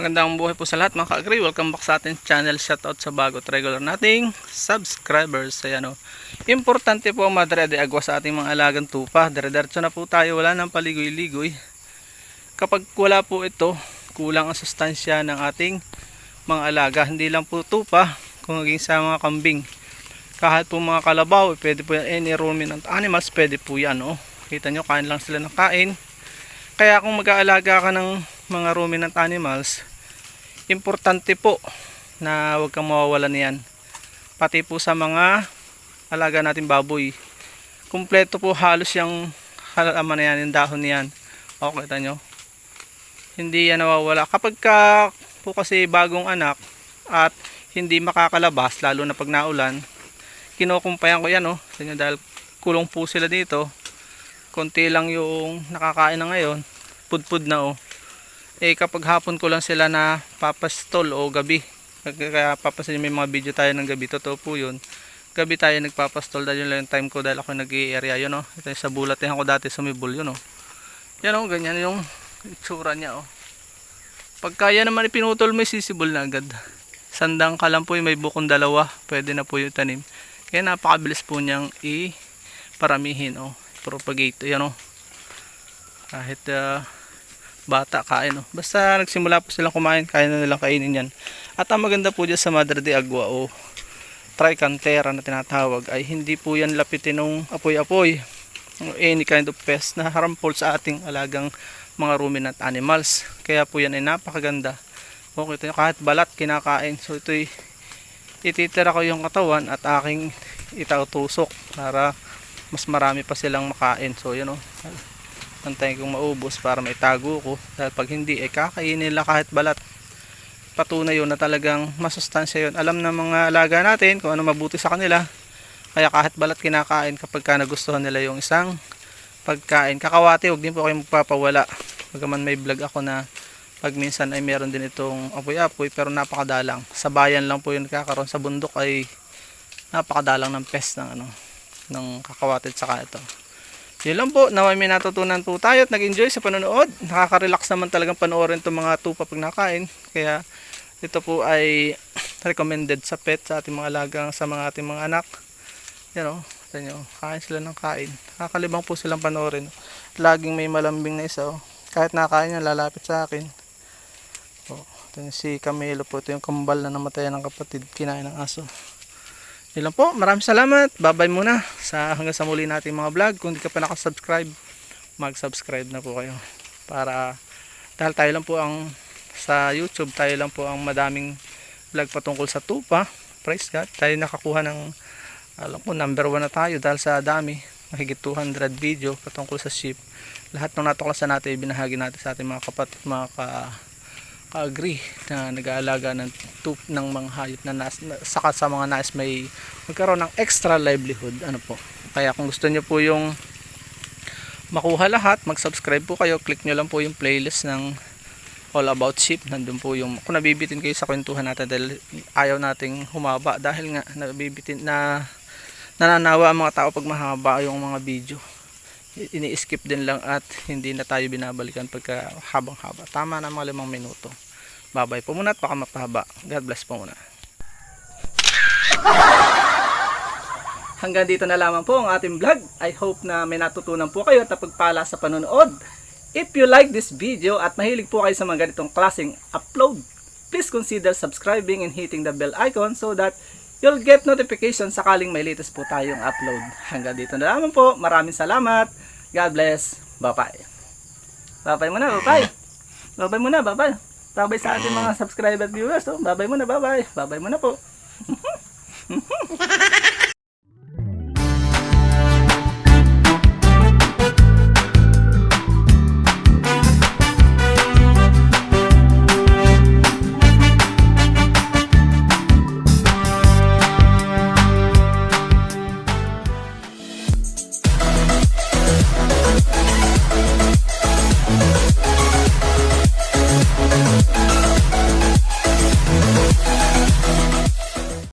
Magandang buhay po sa lahat mga ka-agree. Welcome back sa ating channel. Shoutout sa bago at regular nating subscribers. Ayan o. Importante po ang madre de agwa sa ating mga alagang tupa. Dire-diretso na po tayo. Wala nang paligoy-ligoy. Kapag wala po ito, kulang ang sustansya ng ating mga alaga. Hindi lang po tupa, kung maging sa mga kambing. Kahit po mga kalabaw, pwede po yan. Any ruminant animals, pwede po yan. Oh. Kita nyo, kain lang sila ng kain. Kaya kung mag-aalaga ka ng mga ruminant animals, importante po na huwag kang mawawalan niyan. Pati po sa mga alaga natin baboy. Kumpleto po halos yung halaman na yan, yung dahon niyan. O, kita nyo. Hindi yan nawawala. Kapag ka po kasi bagong anak at hindi makakalabas, lalo na pag naulan, kinukumpayan ko yan, oh. Sa inyo, dahil kulong po sila dito. Konti lang yung nakakain na ngayon. Pudpud na, oh eh kapag hapon ko lang sila na papastol o gabi kaya papasin may mga video tayo ng gabi. Totoo po yun. Gabi tayo nagpapastol dahil yun lang yung time ko dahil ako nag area yun o ito yung sa bulat ako dati sumibol yun o yan o ganyan yung itsura niya o pagka yan naman ipinutol mo sisibol na agad. Sandang ka lang po yung may bukong dalawa pwede na po yung tanim. Kaya napakabilis po niyang i paramihin o propagate yan o kahit uh, bata kain no. Basta nagsimula po silang kumain, kaya na nilang kainin yan. At ang maganda po dyan sa Madre de Agua o tricantera na tinatawag ay hindi po yan lapitin ng apoy-apoy any kind of pest na harmful sa ating alagang mga ruminant animals. Kaya po yan ay napakaganda. Okay, ito kahit balat kinakain. So ito'y ititira ko yung katawan at aking itautusok para mas marami pa silang makain. So yan o. Antayin kong maubos para maitago ko. Dahil pag hindi, eh kakainin nila kahit balat. Patunay yun na talagang masustansya yun. Alam ng mga alaga natin kung ano mabuti sa kanila. Kaya kahit balat kinakain kapag ka nagustuhan nila yung isang pagkain. Kakawati, huwag din po kayo magpapawala. Pagaman may vlog ako na pag minsan ay meron din itong apoy-apoy pero napakadalang. Sa bayan lang po yun kakaroon. Sa bundok ay napakadalang ng pest ng ano ng kakawati at saka ito. Yun lang po, naway may natutunan po tayo at nag-enjoy sa panonood. Nakaka-relax naman talagang panoorin itong mga tupa pag nakain. Kaya ito po ay recommended sa pet sa ating mga alagang sa mga ating mga anak. Yan o, nyo, kain sila ng kain. Nakakalibang po silang panoorin. Laging may malambing na isa o. Kahit nakain niya, lalapit sa akin. O, ito si Camelo po. Ito yung kambal na namatayan ng kapatid. Kinain ng aso. Yun lang po. Maraming salamat. Bye-bye muna. Sa hanggang sa muli nating mga vlog. Kung di ka pa nakasubscribe, mag-subscribe na po kayo. Para dahil tayo lang po ang sa YouTube, tayo lang po ang madaming vlog patungkol sa tupa. Praise God. Tayo nakakuha ng alam ko number 1 na tayo dahil sa dami. Mahigit 200 video patungkol sa sheep. Lahat ng natuklasan natin, binahagi natin sa ating mga kapatid, mga ka ka-agree na nag-aalaga ng tup ng mga hayop na, nas, na saka sa mga nais may magkaroon ng extra livelihood. Ano po? Kaya kung gusto niyo po yung makuha lahat mag-subscribe po kayo. Click nyo lang po yung playlist ng all about sheep. Nandun po yung kung nabibitin kayo sa kwentuhan natin dahil ayaw nating humaba dahil nga nabibitin na nananawa ang mga tao pag mahaba yung mga video ini-skip din lang at hindi na tayo binabalikan pagka habang haba tama na mga limang minuto babay po muna at baka mapahaba God bless po muna hanggang dito na lamang po ang ating vlog I hope na may natutunan po kayo at napagpala sa panonood if you like this video at mahilig po kayo sa mga ganitong klaseng upload please consider subscribing and hitting the bell icon so that you'll get notification sakaling may latest po tayong upload. Hanggang dito na lamang po. Maraming salamat. God bless. Bye-bye. Bye-bye muna. Bye-bye. Bye-bye muna. Bye-bye. Bye-bye sa ating mga subscriber viewers. Oh. Bye-bye muna. Bye-bye. Bye-bye muna po.